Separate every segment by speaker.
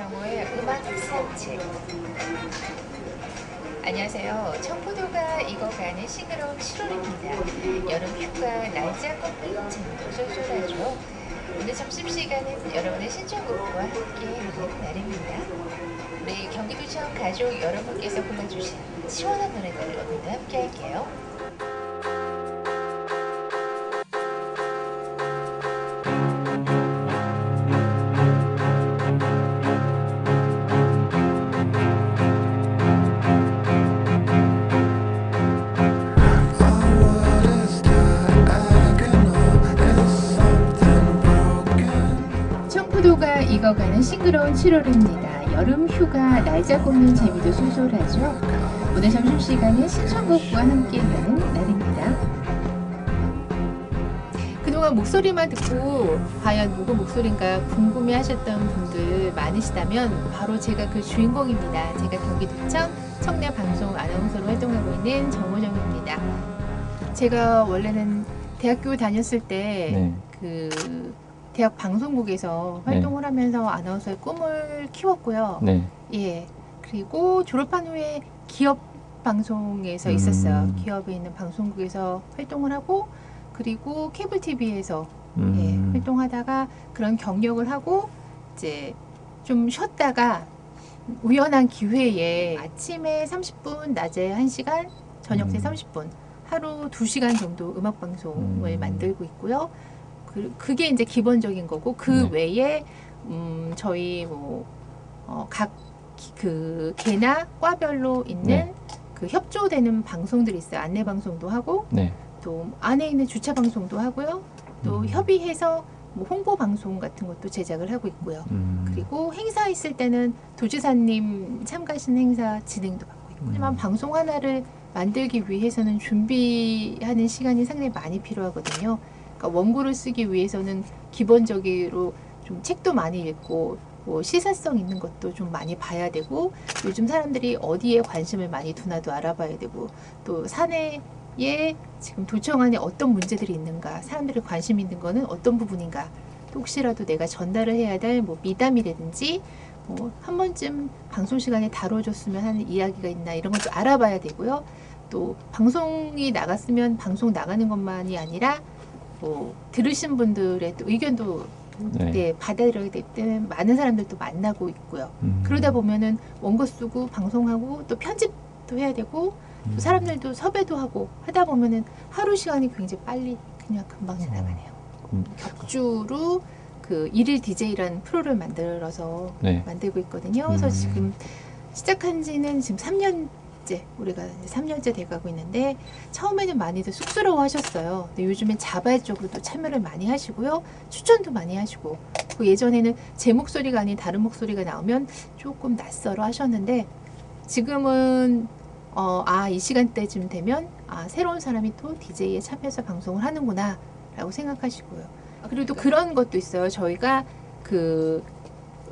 Speaker 1: 정호의 음악 산책 안녕하세요. 청포도가 익어가는 싱그러운 7월입니다. 여름 휴가 날짜 꺾는 재미도 쏠쏠하죠. 오늘 점심시간은 여러분의 신청곡과 함께하는 날입니다. 우리 경기도청 가족 여러분께서 골라주신 시원한 노래들 오늘도 함께할게요. 익어가는 싱그러운 7월입니다. 여름 휴가 날짜 꼽는 재미도 쏠쏠하죠. 오늘 점심시간에 신청곡과 함께하는 날입니다. 그동안 목소리만 듣고 과연 누구 목소리인가 궁금해 하셨던 분들 많으시다면 바로 제가 그 주인공입니다. 제가 경기 도청 청내 방송 아나운서로 활동하고 있는 정호정입니다. 제가 원래는 대학교 다녔을 때
Speaker 2: 네.
Speaker 1: 그 대학 방송국에서
Speaker 2: 네.
Speaker 1: 활동을 하면서 아나운서의 꿈을 키웠고요.
Speaker 2: 네.
Speaker 1: 예. 그리고 졸업한 후에 기업 방송에서
Speaker 2: 음.
Speaker 1: 있었어요. 기업에 있는 방송국에서 활동을 하고 그리고 케이블 TV에서
Speaker 2: 음.
Speaker 1: 예, 활동하다가 그런 경력을 하고 이제 좀 쉬었다가 우연한 기회에 아침에 30분, 낮에 1시간, 저녁 때
Speaker 2: 음.
Speaker 1: 30분 하루 2시간 정도 음악 방송을
Speaker 2: 음.
Speaker 1: 만들고 있고요. 그, 그게 이제 기본적인 거고 그
Speaker 2: 네.
Speaker 1: 외에 음, 저희 뭐 어, 각그 개나 과별로 있는
Speaker 2: 네.
Speaker 1: 그 협조되는 방송들이 있어요. 안내 방송도 하고
Speaker 2: 네.
Speaker 1: 또 안에 있는 주차 방송도 하고요. 또
Speaker 2: 음.
Speaker 1: 협의해서 뭐 홍보 방송 같은 것도 제작을 하고 있고요.
Speaker 2: 음.
Speaker 1: 그리고 행사 있을 때는 도지사님 참가하시는 행사 진행도 받고 있고 하지만
Speaker 2: 음.
Speaker 1: 방송 하나를 만들기 위해서는 준비하는 시간이 상당히 많이 필요하거든요. 그러니까 원고를 쓰기 위해서는 기본적으로 좀 책도 많이 읽고 뭐 시사성 있는 것도 좀 많이 봐야 되고 요즘 사람들이 어디에 관심을 많이 두나도 알아봐야 되고 또 사내에 지금 도청 안에 어떤 문제들이 있는가 사람들이 관심 있는 거는 어떤 부분인가 또 혹시라도 내가 전달을 해야 될 뭐 미담이라든지 뭐 한 번쯤 방송 시간에 다뤄줬으면 하는 이야기가 있나 이런 것도 알아봐야 되고요. 또 방송이 나갔으면 방송 나가는 것만이 아니라 뭐 들으신 분들의 또 의견도
Speaker 2: 네.
Speaker 1: 네, 받아들여야 되기 때문에 많은 사람들도 만나고 있고요.
Speaker 2: 음.
Speaker 1: 그러다 보면은 원고 쓰고 방송하고 또 편집도 해야 되고
Speaker 2: 음.
Speaker 1: 또 사람들도 섭외도 하고 하다 보면은 하루 시간이 굉장히 빨리 그냥 금방 지나가네요.
Speaker 2: 음.
Speaker 1: 격주로 그 일일 DJ라는 프로를 만들어서
Speaker 2: 네.
Speaker 1: 만들고 있거든요. 그래서
Speaker 2: 음.
Speaker 1: 지금 시작한 지는 지금 3년 째, 우리가 이제 3년째 돼가고 있는데 처음에는 많이들 쑥스러워 하셨어요. 근데 요즘엔 자발적으로도 참여를 많이 하시고요. 추천도 많이 하시고 그 예전에는 제 목소리가 아닌 다른 목소리가 나오면 조금 낯설어 하셨는데 지금은 어, 아, 이 시간대쯤 되면 아, 새로운 사람이 또 DJ에 참여해서 방송을 하는구나 라고 생각하시고요. 아, 그리고 또 그런 것도 있어요. 저희가 그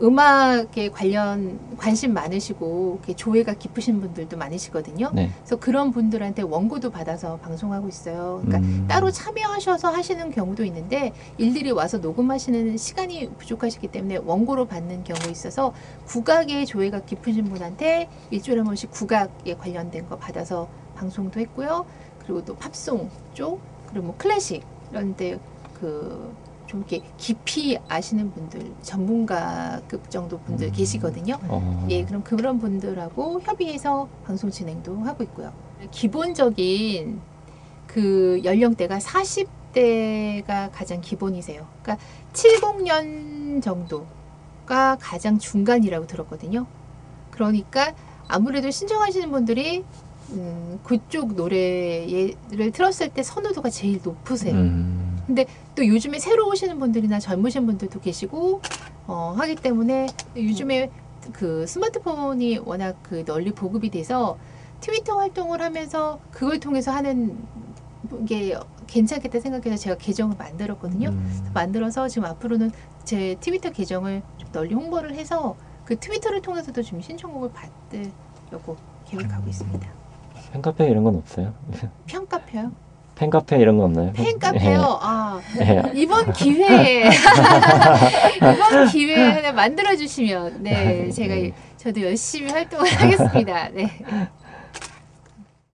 Speaker 1: 음악에 관련 관심 많으시고 조예가 깊으신 분들도 많으시거든요.
Speaker 2: 네.
Speaker 1: 그래서 그런 분들한테 원고도 받아서 방송하고 있어요. 그러니까
Speaker 2: 음.
Speaker 1: 따로 참여하셔서 하시는 경우도 있는데 일일이 와서 녹음하시는 시간이 부족하시기 때문에 원고로 받는 경우 있어서 국악의 조예가 깊으신 분한테 일주일에 한 번씩 국악에 관련된 거 받아서 방송도 했고요. 그리고 또 팝송 쪽 그리고 뭐 클래식 이런데 그 좀 이렇게 깊이 아시는 분들 전문가급 정도 분들
Speaker 2: 음.
Speaker 1: 계시거든요.
Speaker 2: 어.
Speaker 1: 예, 그럼 그런 분들하고 협의해서 방송 진행도 하고 있고요. 기본적인 그 연령대가 40대가 가장 기본이세요. 그러니까 70년 정도가 가장 중간이라고 들었거든요. 그러니까 아무래도 신청하시는 분들이 음, 그쪽 노래를 틀었을 때 선호도가 제일 높으세요.
Speaker 2: 음.
Speaker 1: 또 요즘에 새로 오시는 분들이나 젊으신 분들도 계시고 어, 하기 때문에 요즘에 그 스마트폰이 워낙 그 널리 보급이 돼서 트위터 활동을 하면서 그걸 통해서 하는 게 괜찮겠다 생각해서 제가 계정을 만들었거든요.
Speaker 2: 음.
Speaker 1: 만들어서 지금 앞으로는 제 트위터 계정을 좀 널리 홍보를 해서 그 트위터를 통해서도 지금 신청곡을 받으려고 계획하고 있습니다.
Speaker 2: 팬카페 이런 건 없어요?
Speaker 1: 평가표요?
Speaker 2: 팬카페 이런 거 없나요?
Speaker 1: 팬카페요. 아
Speaker 2: 네.
Speaker 1: 이번 기회에 이번 기회에 하나 만들어 주시면 네 제가 저도 열심히 활동을 하겠습니다. 네.